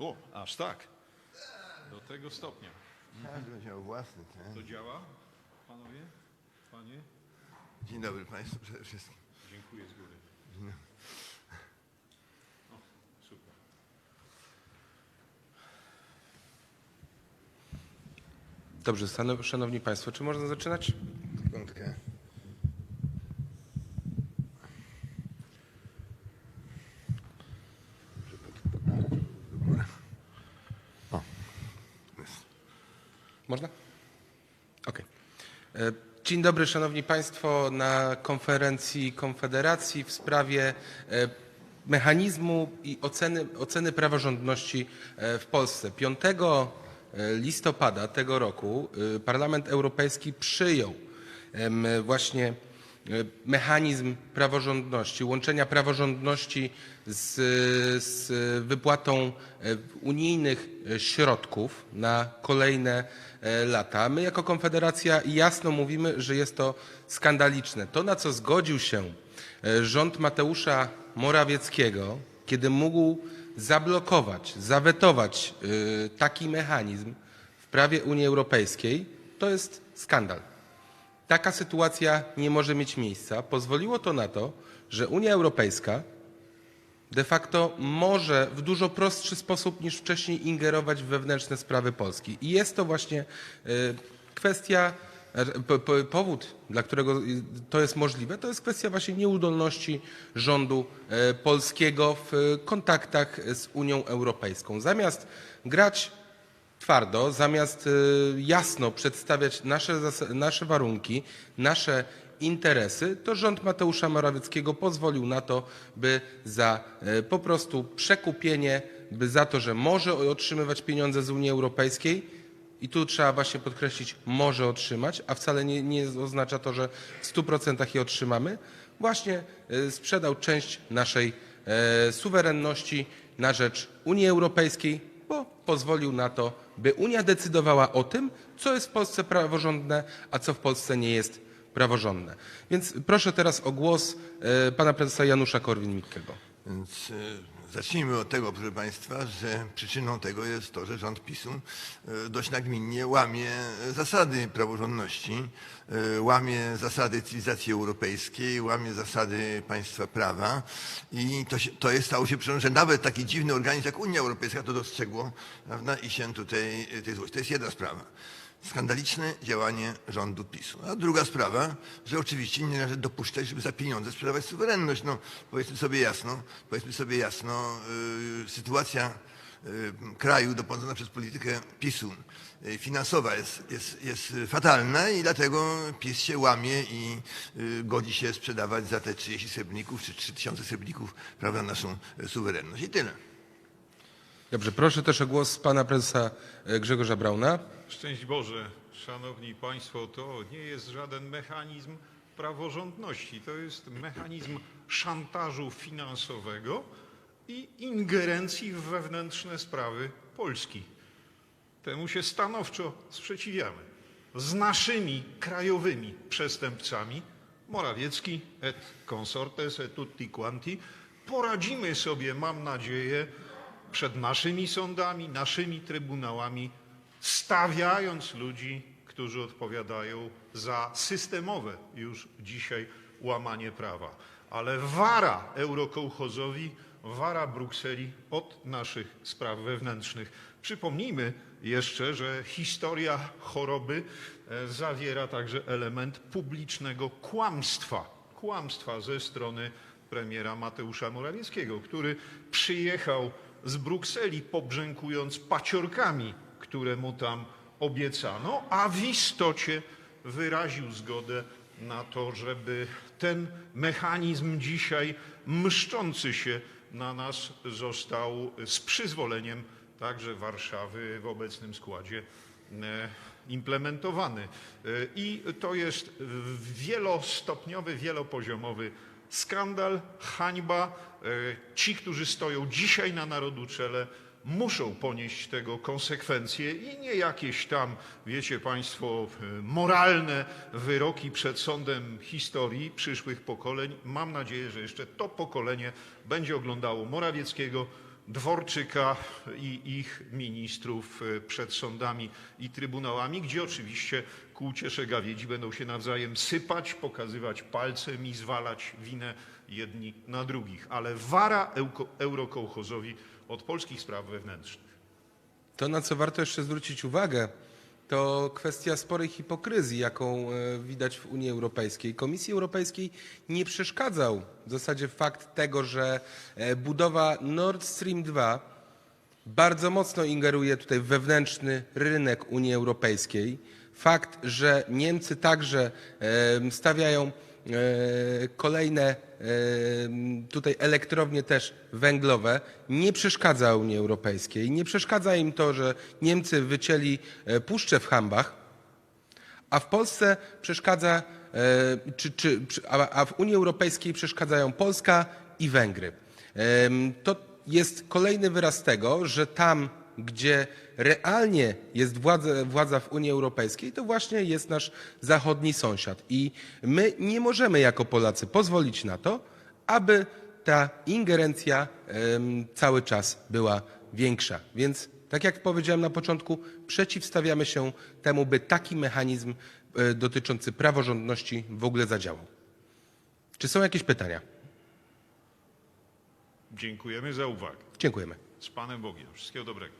O, aż tak. Do tego stopnia. Każdy miał własny. tak? To działa, panowie? Panie? Dzień dobry Państwu przede wszystkim. Dziękuję z góry. O, super. Dobrze, szanowni państwo, czy można zaczynać? Sekundkę. Do góry. O. Jest. Można? Okej. E, Dzień dobry, szanowni państwo, na konferencji Konfederacji w sprawie e, mechanizmu i oceny, oceny praworządności e, w Polsce. 5 listopada tego roku Parlament Europejski przyjął właśnie mechanizm praworządności, łączenia praworządności z, z wypłatą e, unijnych e, środków na kolejne e, lata. My jako Konfederacja jasno mówimy, że jest to skandaliczne. To, na co zgodził się e, rząd Mateusza Morawieckiego, kiedy mógł zablokować, zawetować e, taki mechanizm w prawie Unii Europejskiej, to jest skandal. Taka sytuacja nie może mieć miejsca. Pozwoliło to na to, że Unia Europejska de facto może w dużo prostszy sposób niż wcześniej ingerować w wewnętrzne sprawy Polski. I jest to właśnie y, kwestia, e, po- po- powód, dla którego to jest możliwe, to jest kwestia właśnie nieudolności rządu e, polskiego w e, kontaktach z Unią Europejską. Zamiast grać twardo, zamiast y, jasno przedstawiać nasze, nasze warunki, nasze interesy, to rząd Mateusza Morawieckiego pozwolił na to, by za y, po prostu przekupienie, by za to, że może otrzymywać pieniądze z Unii Europejskiej, i tu trzeba właśnie podkreślić, może otrzymać, a wcale nie, nie oznacza to, że w 100% je otrzymamy, właśnie y, sprzedał część naszej e, suwerenności na rzecz Unii Europejskiej, bo pozwolił na to, by Unia decydowała o tym, co jest w Polsce praworządne, a co w Polsce nie jest praworządne. Więc proszę teraz o głos e, pana prezesa Janusza Korwin-Mikkego. Więc e, zacznijmy od tego, proszę Państwa, że przyczyną tego jest to, że rząd PiSu e, dość nagminnie łamie zasady praworządności, e, łamie zasady cywilizacji europejskiej, łamie zasady państwa prawa i to, się, to jest, stało się przyczyną, że nawet taki dziwny organizm jak Unia Europejska to dostrzegło prawda, i się tutaj tej złości. To jest jedna sprawa skandaliczne działanie rządu PiSu. A druga sprawa, że oczywiście nie należy dopuszczać, żeby za pieniądze sprzedawać suwerenność. No, powiedzmy sobie jasno, powiedzmy sobie jasno, yy, sytuacja yy, kraju dopędzona przez politykę PiSu yy, finansowa jest, jest, jest fatalna i dlatego PiS się łamie i yy, godzi się sprzedawać za te 30 srebrników czy 3000 srebrników prawda, naszą yy, suwerenność. I tyle. Dobrze, proszę też o głos pana prezesa e, Grzegorza Brauna. Szczęść Boże, szanowni państwo, to nie jest żaden mechanizm praworządności. To jest mechanizm szantażu finansowego i ingerencji w wewnętrzne sprawy Polski. Temu się stanowczo sprzeciwiamy. Z naszymi krajowymi przestępcami, Morawiecki et consortes et tutti quanti, poradzimy sobie, mam nadzieję, przed naszymi sądami, naszymi trybunałami, stawiając ludzi, którzy odpowiadają za systemowe już dzisiaj łamanie prawa. Ale wara eurokołchozowi, wara Brukseli od naszych spraw wewnętrznych. Przypomnijmy jeszcze, że historia choroby e, zawiera także element publicznego kłamstwa. Kłamstwa ze strony premiera Mateusza Morawieckiego, który przyjechał z Brukseli pobrzękując paciorkami, które mu tam obiecano, a w istocie wyraził zgodę na to, żeby ten mechanizm dzisiaj mszczący się na nas został z przyzwoleniem także Warszawy w obecnym składzie e, implementowany. E, I to jest wielostopniowy, wielopoziomowy skandal, hańba. E, Ci, którzy stoją dzisiaj na narodu czele, muszą ponieść tego konsekwencje i nie jakieś tam, wiecie Państwo, e, moralne wyroki przed sądem historii przyszłych pokoleń. Mam nadzieję, że jeszcze to pokolenie będzie oglądało Morawieckiego, Dworczyka i ich ministrów e, przed sądami i trybunałami, gdzie oczywiście ku uciesze gawiedzi będą się nawzajem sypać, pokazywać palcem i zwalać winę jedni na drugich. Ale wara eurokołchozowi od polskich spraw wewnętrznych. To, na co warto jeszcze zwrócić uwagę, to kwestia sporej hipokryzji, jaką e, widać w Unii Europejskiej. Komisji Europejskiej nie przeszkadzał w zasadzie fakt tego, że e, budowa Nord Stream 2 bardzo mocno ingeruje tutaj w wewnętrzny rynek Unii Europejskiej. Fakt, że Niemcy także stawiają e, kolejne tutaj elektrownie też węglowe, nie przeszkadza Unii Europejskiej. Nie przeszkadza im to, że Niemcy wycięli e, puszczę w Hambach, a w Polsce przeszkadza, e, czy, czy, a, w Unii Europejskiej przeszkadzają Polska i Węgry. To jest kolejny wyraz tego, że tam, gdzie realnie jest władza, władza w Unii Europejskiej, to właśnie jest nasz zachodni sąsiad. I my nie możemy jako Polacy pozwolić na to, aby ta ingerencja cały czas była większa. Więc tak jak powiedziałem na początku, przeciwstawiamy się temu, by taki mechanizm e, dotyczący praworządności w ogóle zadziałał. Czy są jakieś pytania? Dziękujemy za uwagę. Dziękujemy. Z Panem Bogiem. Wszystkiego dobrego.